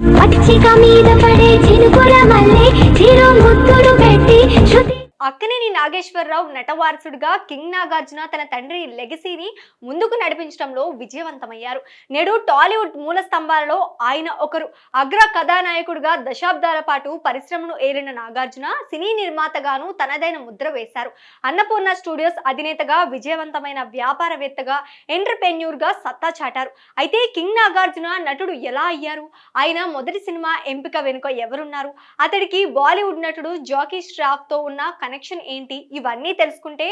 పచ్చిక మీద పడే చినుకుల మల్లె చిరు ముద్దులు పెట్టి అక్కినేని నాగేశ్వరరావు నటవారసుడిగా కింగ్ నాగార్జున తన తండ్రి లెగసీని ముందుకు నడిపించడంలో విజయవంతమయ్యారు. నేడు టాలీవుడ్ మూల స్తంభాలలో ఆయన ఒకరు. అగ్ర కథానాయకుడిగా దశాబ్దాల పాటు పరిశ్రమను ఏలిన నాగార్జున సినీ నిర్మాతగాను తనదైన ముద్ర వేశారు. అన్నపూర్ణ స్టూడియోస్ అధినేతగా విజయవంతమైన వ్యాపారవేత్తగా ఎంటర్ప్రెన్యూర్గా సత్తా చాటారు. అయితే కింగ్ నాగార్జున నటుడు ఎలా అయ్యారు? ఆయన మొదటి సినిమా ఎంపిక వెనుక ఎవరున్నారు? అతడికి బాలీవుడ్ నటుడు జాకీ శ్రాఫ్తో ఉన్న కనెక్షన్ ఏంటి? ఇవన్నీ తెలుసుకుంటే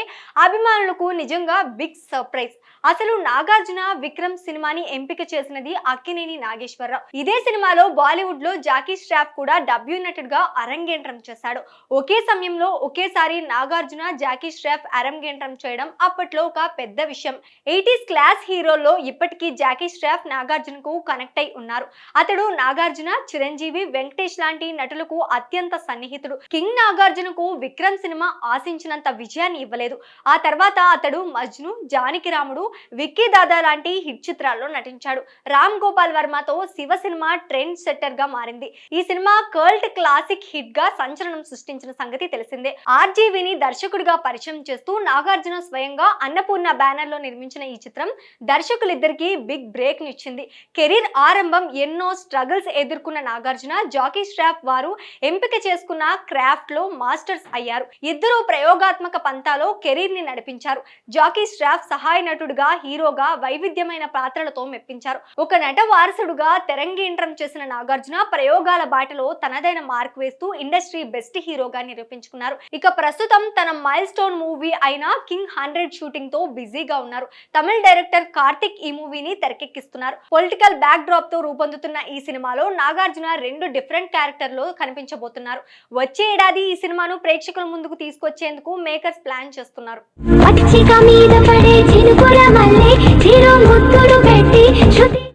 అభిమానులకు నిజంగా బిగ్ సర్ప్రైజ్ అసలు నాగార్జున విక్రమ్ సినిమాని ఎంపిక చేసినది అక్కినేని నాగేశ్వరరావు. ఇదే సినిమాలో బాలీవుడ్లో జాకీ ష్రాఫ్ కూడా డబ్యూ నటుడుగా అరంగేట్రం చేశాడు. ఒకే సమయంలో ఒకేసారి నాగార్జున జాకీ స్ట్రాఫ్ అరంగేట్రం చేయడం అప్పట్లో ఒక పెద్ద విషయం. ఎయిటీస్ క్లాస్ హీరోల్లో ఇప్పటికీ జాకీ ష్రాఫ్ నాగార్జునకు కనెక్ట్ అయి ఉన్నారు. అతడు నాగార్జున చిరంజీవి వెంకటేష్ లాంటి నటులకు అత్యంత సన్నిహితుడు. కింగ్ నాగార్జునకు విక్రమ్ సినిమా ఆశించినంత విజయాన్ని ఇవ్వలేదు. ఆ తర్వాత అతడు మజ్ను జానకి రాముడు విక్కీ దాదా లాంటి హిట్ చిత్రాల్లో నటించాడు. రామ్ గోపాల్ వర్మతో శివ సినిమా ట్రెండ్ సెట్టర్గా మారింది. ఈ సినిమా కర్ల్ట్ క్లాసిక్ హిట్గా సంచలనం సృష్టించిన సంగతి తెలిసిందే. ఆర్జీవిని దర్శకుడిగా పరిచయం చేస్తూ నాగార్జున స్వయంగా అన్నపూర్ణ బ్యానర్లో నిర్మించిన ఈ చిత్రం దర్శకులిద్దరికి బిగ్ బ్రేక్ నిచ్చింది కెరీర్ ఆరంభం ఎన్నో స్ట్రగుల్స్ ఎదుర్కొన్న నాగార్జున జాకీ స్ట్రాఫ్ వారు ఎంపిక చేసుకున్న క్రాఫ్ట్లో మాస్టర్స్ అయ్యారు. ఇద్దరు ప్రయోగాత్మక పంతాలో కెరీర్ని నడిపించారు. జాకీ స్ట్రాఫ్ సహాయ నటుడుగా హీరోగా వైవిధ్యమైన పాత్రలతో మెప్పించారు. ఒక నట వారసుడుగా తెరంగేంట్రం చేసిన నాగార్జున ప్రయోగాల బాటలో తనదైన మార్క్ వేస్తూ ఇండస్ట్రీ బెస్ట్ హీరోగా నిరూపించుకున్నారు. ఇక ప్రస్తుతం తన మైల్ స్టోన్ మూవీ అయిన కింగ్ హండ్రెడ్ షూటింగ్తో బిజీగా ఉన్నారు. తమిళ డైరెక్టర్ కార్తిక్ ఈ మూవీని తెరకెక్కిస్తున్నారు. పొలిటికల్ బ్యాక్ డ్రాప్తో రూపొందుతున్న ఈ సినిమాలో నాగార్జున రెండు డిఫరెంట్ క్యారెక్టర్లో కనిపించబోతున్నారు. వచ్చే ఏడాది ఈ సినిమాను ప్రేక్షకుల ముందు ముందుకు తీసుకొచ్చేందుకు మేకర్స్ ప్లాన్ చేస్తున్నారు.